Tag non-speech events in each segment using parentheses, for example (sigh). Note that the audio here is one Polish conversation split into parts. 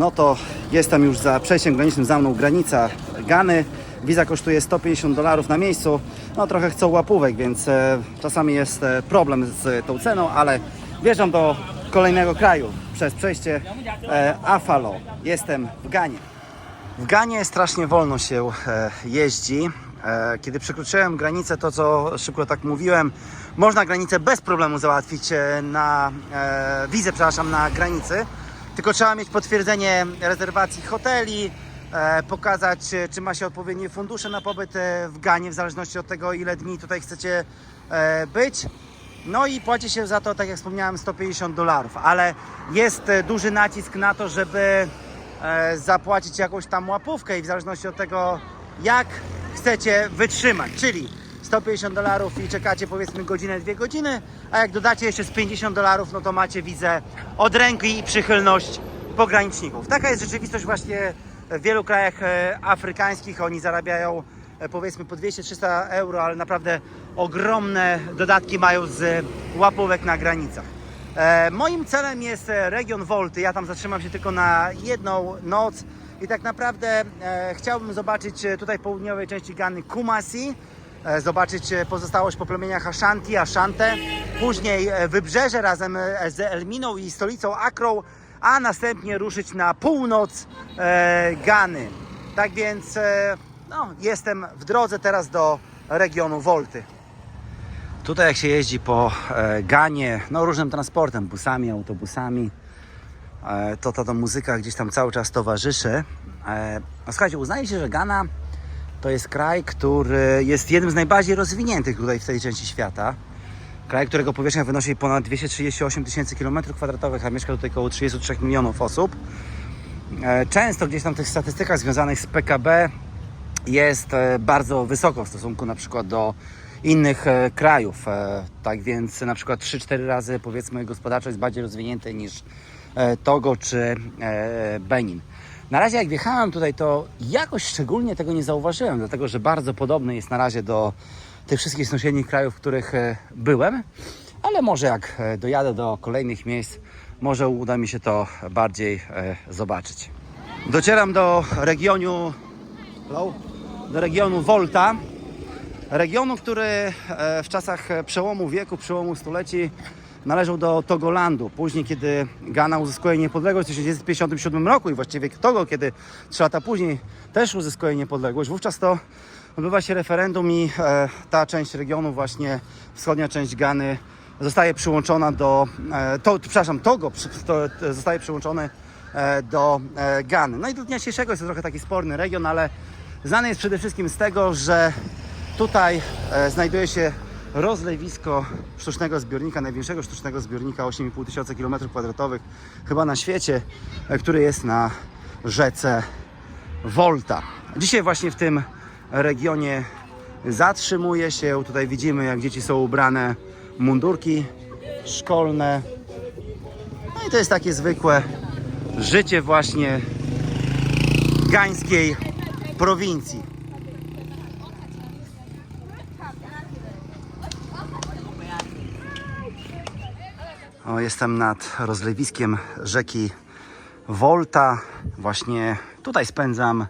no to jestem już za przejściem granicznym za mną granica Gany. Wiza kosztuje 150 dolarów na miejscu. No trochę chcą łapówek, więc e, czasami jest e, problem z tą ceną, ale wjeżdżam do kolejnego kraju przez przejście e, Afalo. Jestem w Ganie. W Ganie strasznie wolno się e, jeździ. E, kiedy przekroczyłem granicę, to co szybko tak mówiłem, można granicę bez problemu załatwić e, na e, wizę, przepraszam, na granicy. Tylko trzeba mieć potwierdzenie rezerwacji hoteli, e, pokazać, e, czy ma się odpowiednie fundusze na pobyt e, w Ganie, w zależności od tego, ile dni tutaj chcecie być. No i płaci się za to, tak jak wspomniałem, 150 dolarów, ale jest duży nacisk na to, żeby zapłacić jakąś tam łapówkę i w zależności od tego, jak chcecie wytrzymać, czyli 150 dolarów i czekacie powiedzmy godzinę, dwie godziny, a jak dodacie jeszcze z 50 dolarów, no to macie wizę od ręki i przychylność pograniczników. Taka jest rzeczywistość właśnie w wielu krajach e, afrykańskich. Oni zarabiają e, powiedzmy po 200-300 euro, ale naprawdę ogromne dodatki mają z łapówek na granicach. E, moim celem jest region Volty. Ja tam zatrzymam się tylko na jedną noc i tak naprawdę chciałbym zobaczyć tutaj południowej części Gany Kumasi, zobaczyć e, pozostałość po plemieniach Ashanti, Ashante, później e, wybrzeże razem e, z Elminą i stolicą Akrą, a następnie ruszyć na północ e, Gany. Tak więc e, no, jestem w drodze teraz do regionu Volty. Tutaj jak się jeździ po e, Ganie, no różnym transportem, busami, autobusami, e, to ta, ta muzyka gdzieś tam cały czas towarzyszy. E, no słuchajcie, uznaje się, że Gana to jest kraj, który jest jednym z najbardziej rozwiniętych tutaj w tej części świata. Kraj, którego powierzchnia wynosi ponad 238 tysięcy km kwadratowych, a mieszka tutaj około 33 milionów osób. E, Często gdzieś tam w tych statystykach związanych z PKB jest e, bardzo wysoko w stosunku na przykład do innych e, krajów. Tak więc na przykład 3-4 razy powiedzmy gospodarczo jest bardziej rozwinięte niż Togo czy Benin. Na razie jak wjechałem tutaj to jakoś szczególnie tego nie zauważyłem, dlatego że bardzo podobny jest na razie do tych wszystkich sąsiednich krajów, w których e, byłem, ale może jak e, dojadę do kolejnych miejsc, może uda mi się to bardziej e, zobaczyć. Docieram do regionu do regionu Volta. Regionu, który w czasach przełomu wieku, przełomu stuleci należał do Togolandu. Później, kiedy Ghana uzyskuje niepodległość w 1957 roku i właściwie Togo, kiedy trzy lata później też uzyskuje niepodległość, wówczas to odbywa się referendum i e, ta część regionu, właśnie wschodnia część Gany zostaje przyłączona do, e, to, przepraszam, Togo przy- to, to zostaje przyłączony e, do e, Gany. No i do dnia dzisiejszego jest to trochę taki sporny region, ale znany jest przede wszystkim z tego, że tutaj e, znajduje się rozlewisko sztucznego zbiornika, największego sztucznego zbiornika 8,5 tysiąca kilometrów kwadratowych chyba na świecie, e, który jest na rzece Volta. Dzisiaj właśnie w tym regionie zatrzymuję się. Tutaj widzimy, jak dzieci są ubrane mundurki szkolne. No i to jest takie zwykłe życie właśnie gańskiej prowincji. O, jestem nad rozlewiskiem rzeki Volta. Właśnie tutaj spędzam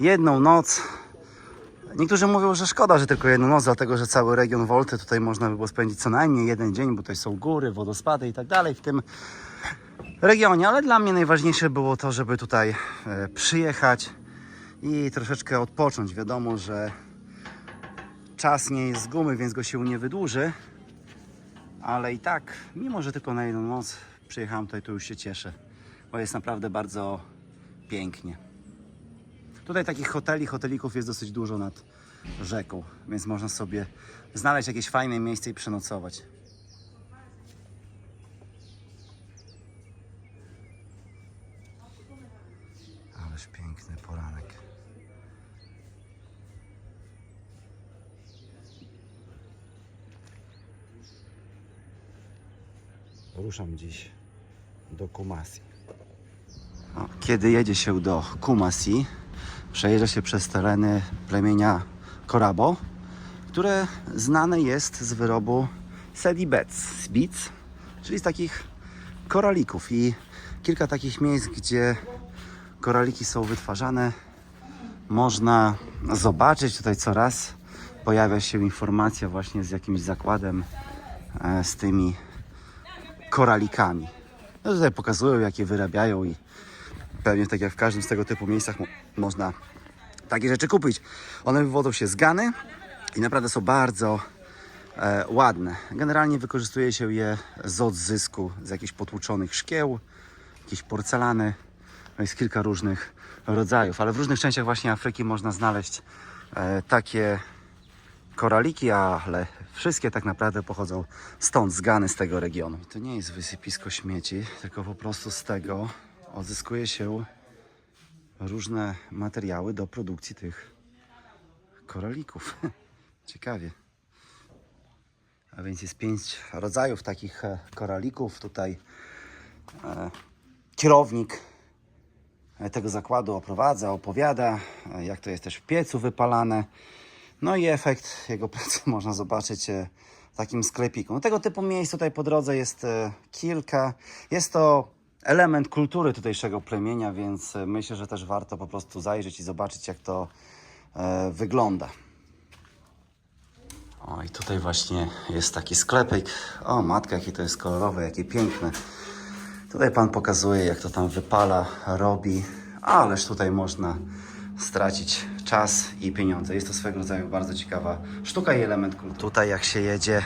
jedną noc. Niektórzy mówią, że szkoda, że tylko jedną noc, dlatego że cały region Volty tutaj można by było spędzić co najmniej jeden dzień, bo tutaj są góry, wodospady i tak dalej w tym regionie, ale dla mnie najważniejsze było to, żeby tutaj e, przyjechać i troszeczkę odpocząć. Wiadomo, że czas nie jest z gumy, więc go się nie wydłuży, ale i tak, mimo że tylko na jedną noc przyjechałem tutaj, to już się cieszę, bo jest naprawdę bardzo pięknie. Tutaj takich hoteli, hotelików jest dosyć dużo nad rzeką, więc można sobie znaleźć jakieś fajne miejsce i przenocować. Ruszam dziś do Kumasi. No, Kiedy jedzie się do Kumasi, przejeżdża się przez tereny plemienia Korabo, które znane jest z wyrobu sedibets, bic, czyli z takich koralików i kilka takich miejsc, gdzie koraliki są wytwarzane, można zobaczyć tutaj coraz pojawia się informacja właśnie z jakimś zakładem e, z tymi koralikami. No tutaj pokazują jakie wyrabiają i pewnie tak jak w każdym z tego typu miejscach mo- można takie rzeczy kupić. One wywodzą się z Gany i naprawdę są bardzo e, ładne. Generalnie wykorzystuje się je z odzysku z jakichś potłuczonych szkieł, jakieś porcelany. No Jest kilka różnych rodzajów, ale w różnych częściach właśnie Afryki można znaleźć e, takie koraliki, ale wszystkie tak naprawdę pochodzą stąd, z Gany, z tego regionu. To nie jest wysypisko śmieci, tylko po prostu z tego odzyskuje się różne materiały do produkcji tych koralików. (laughs) Ciekawie. A więc jest pięć rodzajów takich e, koralików. Tutaj e, kierownik e, tego zakładu oprowadza, opowiada, e, jak to jest też w piecu wypalane. No i efekt jego (laughs) pracy można zobaczyć e, w takim sklepiku. No, tego typu miejsc tutaj po drodze jest e, kilka. Jest to element kultury tutejszego plemienia, więc e, myślę, że też warto po prostu zajrzeć i zobaczyć, jak to wygląda. O, i tutaj właśnie jest taki sklepik. O, matka, jakie to jest kolorowe, jakie piękne. Tutaj pan pokazuje, jak to tam wypala, robi, ależ tutaj można stracić czas i pieniądze. Jest to swego rodzaju bardzo ciekawa sztuka i element kultury. Tutaj jak się jedzie,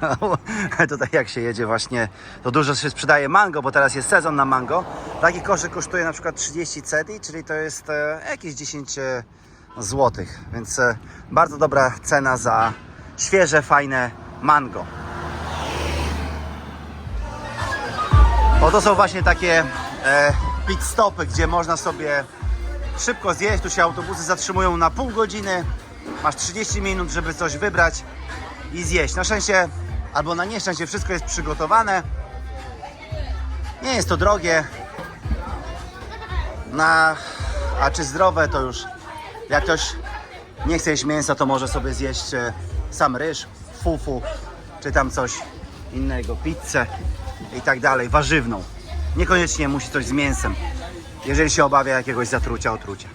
(laughs) tutaj jak się jedzie właśnie, to dużo się sprzedaje mango, bo teraz jest sezon na mango. Taki koszyk kosztuje na przykład 30 cedi, czyli to jest e, jakieś 10 złotych, więc e, bardzo dobra cena za świeże, fajne mango. O, to są właśnie takie e, pit stopy, gdzie można sobie szybko zjeść. Tu się autobusy zatrzymują na pół godziny. Masz 30 minut, żeby coś wybrać i zjeść. Na szczęście albo na nieszczęście wszystko jest przygotowane. Nie jest to drogie. Na, a czy zdrowe to już jak ktoś nie chce jeść mięsa, to może sobie zjeść e, sam ryż, fufu, czy tam coś innego, pizzę i tak dalej, warzywną. Niekoniecznie musi coś z mięsem, jeżeli się obawia jakiegoś zatrucia, otrucia.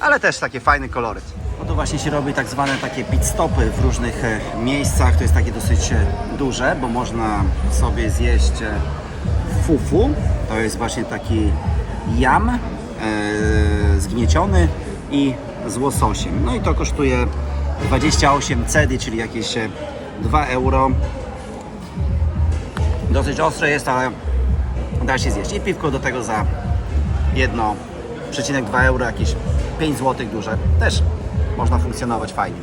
Ale też takie fajny koloryt. No to właśnie się robi tak zwane takie pit stopy w różnych e, miejscach. To jest takie dosyć e, duże, bo można sobie zjeść e, fufu. To jest właśnie taki jam e, zgnieciony i z łososiem. No i to kosztuje 28 cedi, czyli jakieś e, 2 euro. Dosyć ostre jest, ale da się zjeść. I piwko do tego za 1,2 euro, jakieś 5 zł duże. Też można funkcjonować fajnie.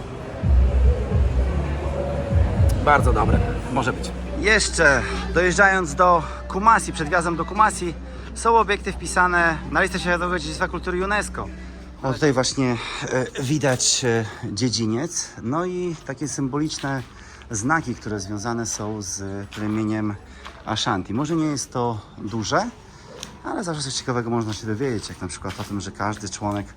Bardzo dobre, może być. Jeszcze dojeżdżając do Kumasi, przed wjazdem do Kumasi, są obiekty wpisane na listę Światowego Dziedzictwa Kultury UNESCO. O, tutaj właśnie e, widać e, dziedziniec, no i takie symboliczne znaki, które związane są z plemieniem Ashanti. Może nie jest to duże, ale zawsze coś ciekawego można się dowiedzieć, jak na przykład o tym, że każdy członek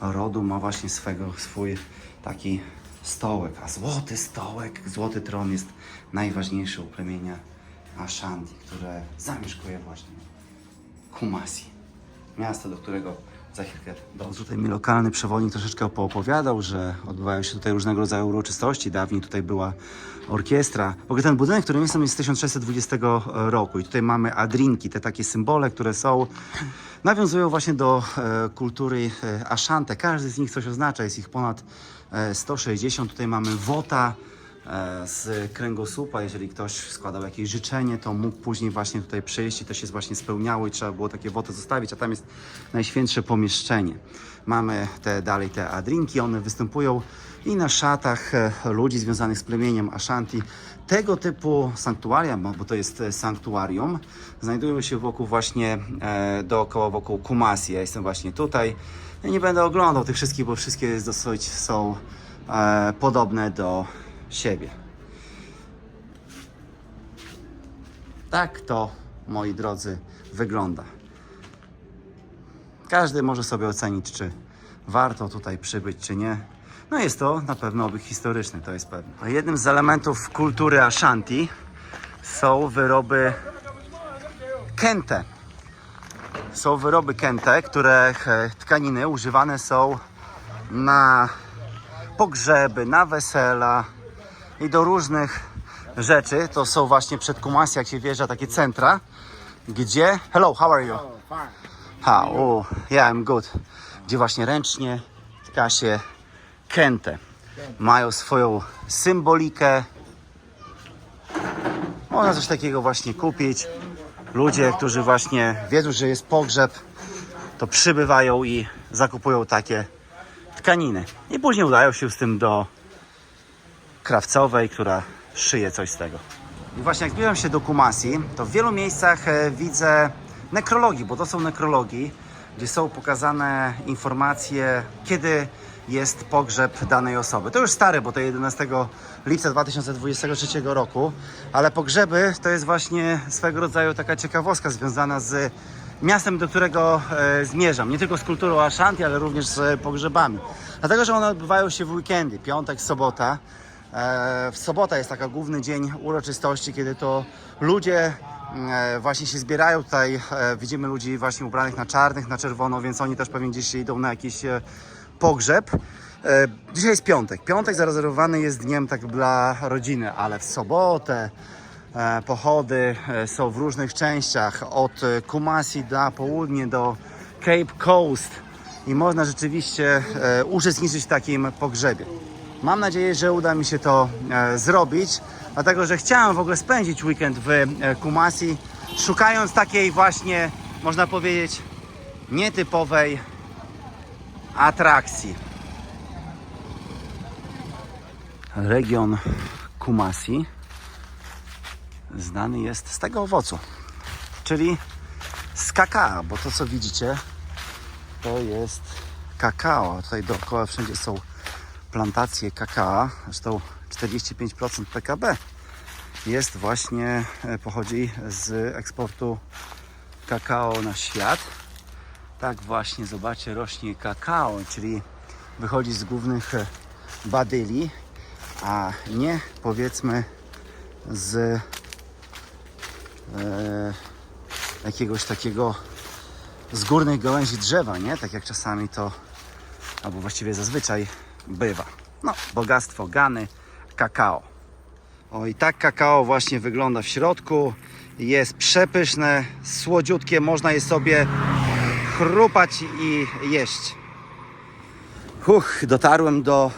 rodu ma właśnie swego, swój taki stołek, a złoty stołek, złoty tron jest najważniejszy u plemienia Ashanti, które zamieszkuje właśnie Kumasi, miasto, do którego za chwilkę dążę. Tutaj mi lokalny przewodnik troszeczkę poopowiadał, że odbywają się tutaj różnego rodzaju uroczystości. Dawniej tutaj była orkiestra. W ogóle ten budynek, w którym jestem, jest z 1620 roku i tutaj mamy adrinki, te takie symbole, które są, nawiązują właśnie do e, kultury e. Każdy z nich coś oznacza, jest ich ponad e, 160. Tutaj mamy wota, e, z kręgosłupa. Jeżeli ktoś składał jakieś życzenie, to mógł później właśnie tutaj przyjść i to się właśnie spełniało i trzeba było takie woty zostawić, a tam jest najświętsze pomieszczenie. Mamy te dalej te adrinki, one występują i na szatach e, ludzi związanych z plemieniem Ashanti. Tego typu sanktuaria, bo to jest e, sanktuarium, znajdują się wokół właśnie e, dookoła wokół Kumasi. Ja jestem właśnie tutaj. Ja nie będę oglądał tych wszystkich, bo wszystkie dosyć są e, podobne do siebie. Tak to, moi drodzy, wygląda. Każdy może sobie ocenić, czy warto tutaj przybyć, czy nie. No jest to na pewno obiekt historyczny, to jest pewne. Jednym z elementów kultury Ashanti są wyroby kente. są wyroby kente, których e, tkaniny używane są na pogrzeby, na wesela i do różnych rzeczy. To są właśnie przed Kumasi, jak się wjeżdża, takie centra, gdzie... Hello, how are you? Ha, o, yeah, I'm good. Gdzie właśnie ręcznie tka się kente. Mają swoją symbolikę. Można coś takiego właśnie kupić. Ludzie, którzy właśnie wiedzą, że jest pogrzeb, to przybywają i zakupują takie tkaniny. I później udają się z tym do krawcowej, która szyje coś z tego. I właśnie jak zbliżam się do Kumasi, to w wielu miejscach e, widzę nekrologii, bo to są nekrologii, gdzie są pokazane informacje, kiedy jest pogrzeb danej osoby. To już stare, bo to 11 lipca 2023 roku, ale pogrzeby to jest właśnie swego rodzaju taka ciekawostka związana z miastem, do którego e, zmierzam. Nie tylko z kulturą Ashanti, ale również z pogrzebami. Dlatego, że one odbywają się w weekendy, piątek, sobota. E, w sobota jest taka główny dzień uroczystości, kiedy to ludzie e, właśnie się zbierają tutaj. E, widzimy ludzi właśnie ubranych na czarnych, na czerwono, więc oni też pewnie gdzieś idą na jakiś pogrzeb. Dzisiaj jest piątek. Piątek zarezerwowany jest dniem tak dla rodziny, ale w sobotę pochody są w różnych częściach, od Kumasi na południe do Cape Coast i można rzeczywiście uczestniczyć w takim pogrzebie. Mam nadzieję, że uda mi się to e, zrobić, dlatego że chciałem w ogóle spędzić weekend w e, Kumasi, szukając takiej właśnie, można powiedzieć, nietypowej atrakcji. Region Kumasi znany jest z tego owocu, czyli z kakao, bo to co widzicie to jest kakao. Tutaj dookoła wszędzie są plantacje kakao, zresztą 45% PKB jest właśnie, e, pochodzi z eksportu kakao na świat. Tak właśnie, zobaczcie, rośnie kakao, czyli wychodzi z głównych e, badyli, a nie powiedzmy z e, jakiegoś takiego z górnych gałęzi drzewa, nie? Tak jak czasami to, albo właściwie zazwyczaj bywa. No, bogactwo Gany, kakao. O i tak kakao właśnie wygląda w środku. Jest przepyszne, słodziutkie, można je sobie chrupać i jeść. Huch, dotarłem do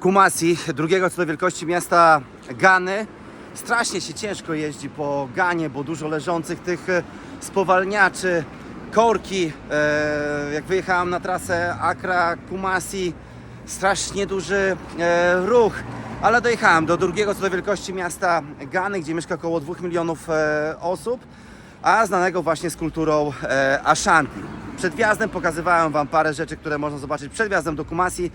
Kumasi, drugiego co do wielkości miasta Gany. Strasznie się ciężko jeździ po Ganie, bo dużo leżących tych e, spowalniaczy, korki. E, jak wyjechałem na trasę Accra, Kumasi, strasznie duży e, ruch. Ale dojechałem do drugiego co do wielkości miasta Gany, gdzie mieszka około 2 milionów e, osób, a znanego właśnie z kulturą e, Ashanti. Przed wjazdem pokazywałem Wam parę rzeczy, które można zobaczyć przed wjazdem do Kumasi.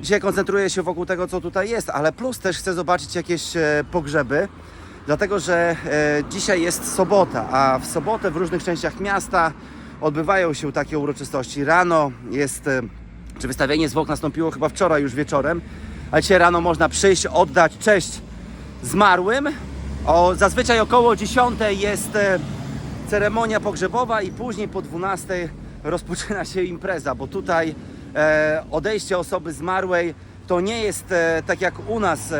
Dzisiaj koncentruję się wokół tego, co tutaj jest, ale plus też chcę zobaczyć jakieś e, pogrzeby, dlatego że e, dzisiaj jest sobota, a w sobotę w różnych częściach miasta odbywają się takie uroczystości. Rano jest, e, czy wystawienie zwłok nastąpiło chyba wczoraj już wieczorem, a dzisiaj rano można przyjść, oddać cześć zmarłym. O, zazwyczaj około 10 jest e, ceremonia pogrzebowa i później po 12 rozpoczyna się impreza, bo tutaj e, odejście osoby zmarłej to nie jest e, tak jak u nas,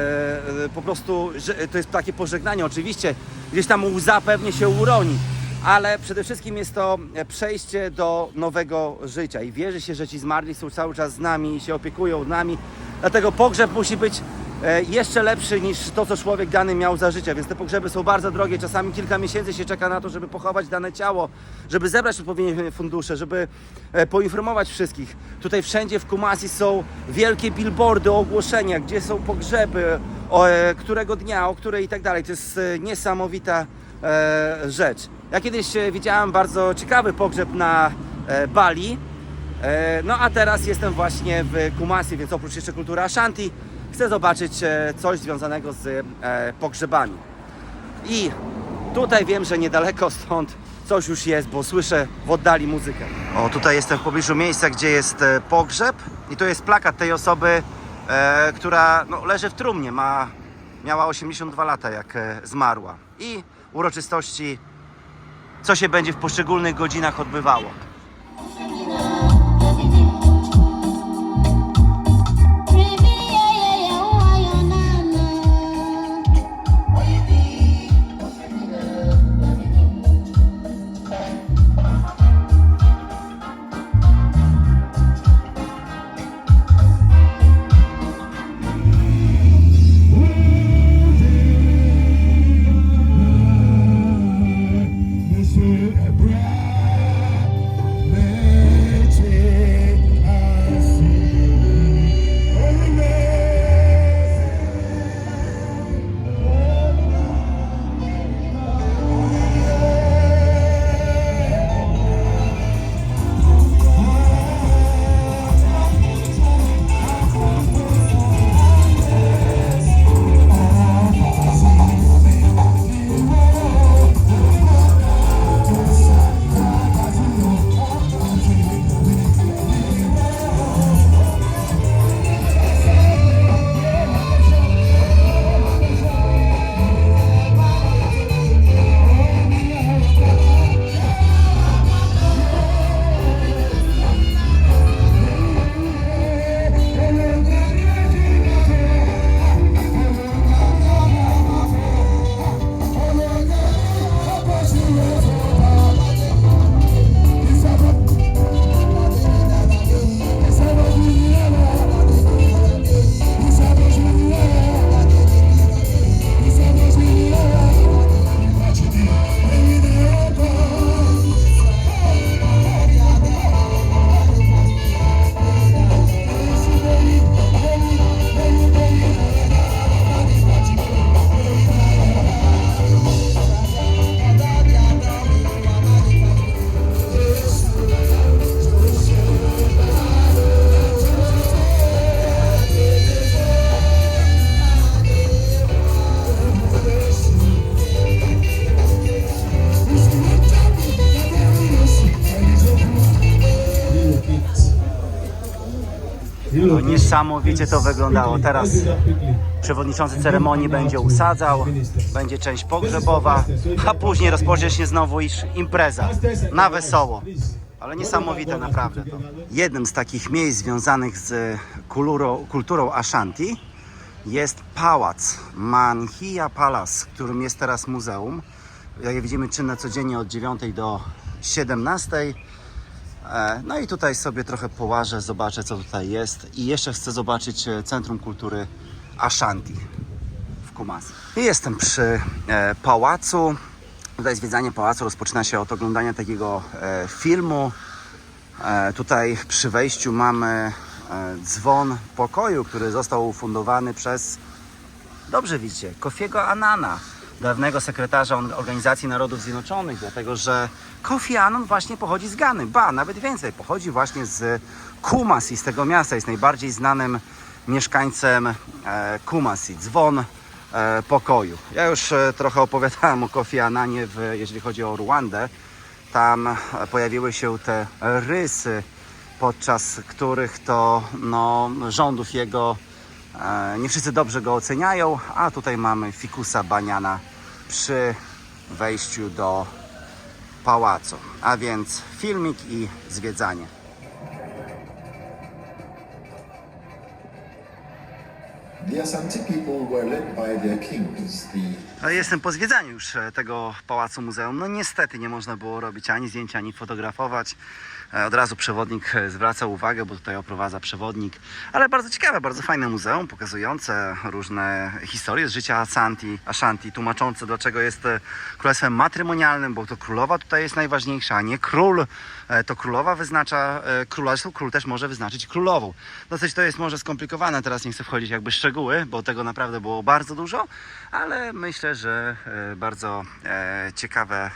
po prostu, to jest takie pożegnanie. Oczywiście gdzieś tam łza pewnie się uroni, ale przede wszystkim jest to przejście do nowego życia i wierzy się, że ci zmarli są cały czas z nami i się opiekują nami. Dlatego pogrzeb musi być e, jeszcze lepszy niż to, co człowiek dany miał za życia, więc te pogrzeby są bardzo drogie. Czasami kilka miesięcy się czeka na to, żeby pochować dane ciało, żeby zebrać odpowiednie fundusze, żeby e, poinformować wszystkich. Tutaj wszędzie w Kumasi są wielkie billboardy, ogłoszenia, gdzie są pogrzeby, o, e, którego dnia, o której i tak dalej. To jest niesamowita rzecz. Ja kiedyś e, widziałem bardzo ciekawy pogrzeb na e, Bali. E, No a teraz jestem właśnie w Kumasi, więc oprócz jeszcze kultury Ashanti chcę zobaczyć coś związanego z pogrzebami. I tutaj wiem, że niedaleko (laughs) stąd coś już jest, bo słyszę w oddali muzykę. O, tutaj jestem w pobliżu miejsca, gdzie jest pogrzeb i to jest plakat tej osoby, e, która no, leży w trumnie, ma, miała 82 lata jak e, zmarła. I uroczystości co się będzie w poszczególnych godzinach odbywało. No, niesamowicie to wyglądało. Teraz przewodniczący ceremonii będzie usadzał, będzie część pogrzebowa, a później rozpocznie się znowu impreza na wesoło. Ale niesamowite naprawdę to. Jednym z takich miejsc związanych z kulturą, kulturą Ashanti jest pałac Manhia Palace, którym jest teraz muzeum. Jak widzimy czynne codziennie od 9 do 17. E, No i tutaj sobie trochę połażę, zobaczę co tutaj jest i jeszcze chcę zobaczyć e, Centrum Kultury Ashanti w Kumasi. Jestem przy e, pałacu. Tutaj zwiedzanie pałacu rozpoczyna się od oglądania takiego filmu. Tutaj przy wejściu mamy dzwon pokoju, który został ufundowany przez Dobrze widzicie, Kofiego Anana, dawnego sekretarza Organizacji Narodów Zjednoczonych, dlatego że Kofi Annan właśnie pochodzi z Gany, ba, nawet więcej, pochodzi właśnie z Kumasi, z tego miasta, jest najbardziej znanym mieszkańcem e, Kumasi, dzwon e, pokoju. Ja już e, trochę opowiadałem o Kofi Annanie, w, jeżeli chodzi o Ruandę. Tam pojawiły się te rysy, podczas których to no, rządów jego Nie wszyscy dobrze go oceniają, a tutaj mamy fikusa baniana przy wejściu do pałacu. A więc filmik i zwiedzanie. Jestem po zwiedzaniu już e, tego pałacu muzeum. No niestety nie można było robić ani zdjęcia, ani fotografować. E, Od razu przewodnik e, zwraca uwagę, bo tutaj oprowadza przewodnik. Ale bardzo ciekawe, bardzo fajne muzeum, pokazujące różne historie z życia Ashanti, Ashanti tłumaczące dlaczego jest e, królestwem matrymonialnym, bo to królowa tutaj jest najważniejsza, a nie król. To królowa wyznacza króla, zresztą król też może wyznaczyć królową. Dosyć to jest może skomplikowane, teraz nie chcę wchodzić jakby w szczegóły, bo tego naprawdę było bardzo dużo, ale myślę, że bardzo ciekawe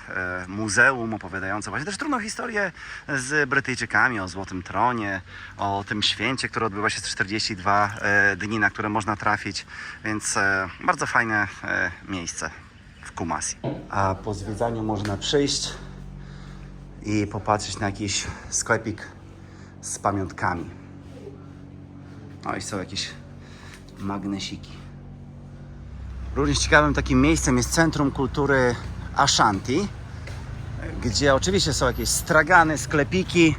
muzeum opowiadające właśnie też trudną historię z Brytyjczykami o Złotym Tronie, o tym święcie, które odbywa się z 42 e, dni, na które można trafić, więc e, bardzo fajne e, miejsce w Kumasi. A po zwiedzaniu można przyjść i popatrzeć na jakiś sklepik z pamiątkami. O i są jakieś magnesiki. Również ciekawym takim miejscem jest Centrum Kultury Ashanti, gdzie oczywiście są jakieś stragany, sklepiki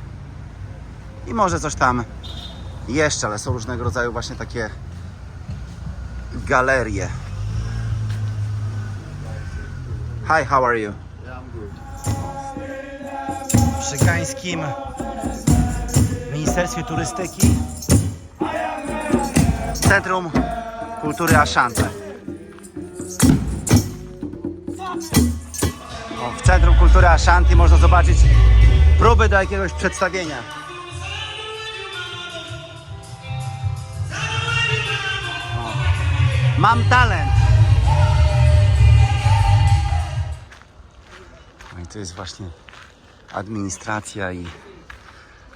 i może coś tam jeszcze, ale są różnego rodzaju właśnie takie galerie. Hi, how are you? Przy Gańskim Ministerstwie Turystyki Centrum Kultury Ashanti. W Centrum Kultury Ashanti można zobaczyć próby do jakiegoś przedstawienia. O. Mam talent. No i tu jest właśnie administracja i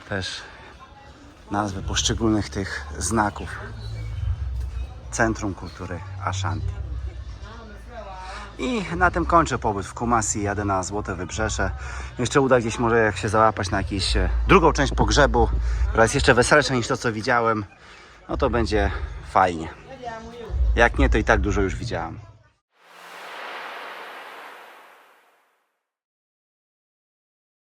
też nazwy poszczególnych tych znaków. Centrum Kultury Ashanti. I na tym kończę pobyt w Kumasi, jadę na Złote Wybrzeże. Jeszcze uda gdzieś może jak się załapać na jakąś e, drugą część pogrzebu, która jest jeszcze weselsza niż to co widziałem, no to będzie fajnie. Jak nie, to i tak dużo już widziałem.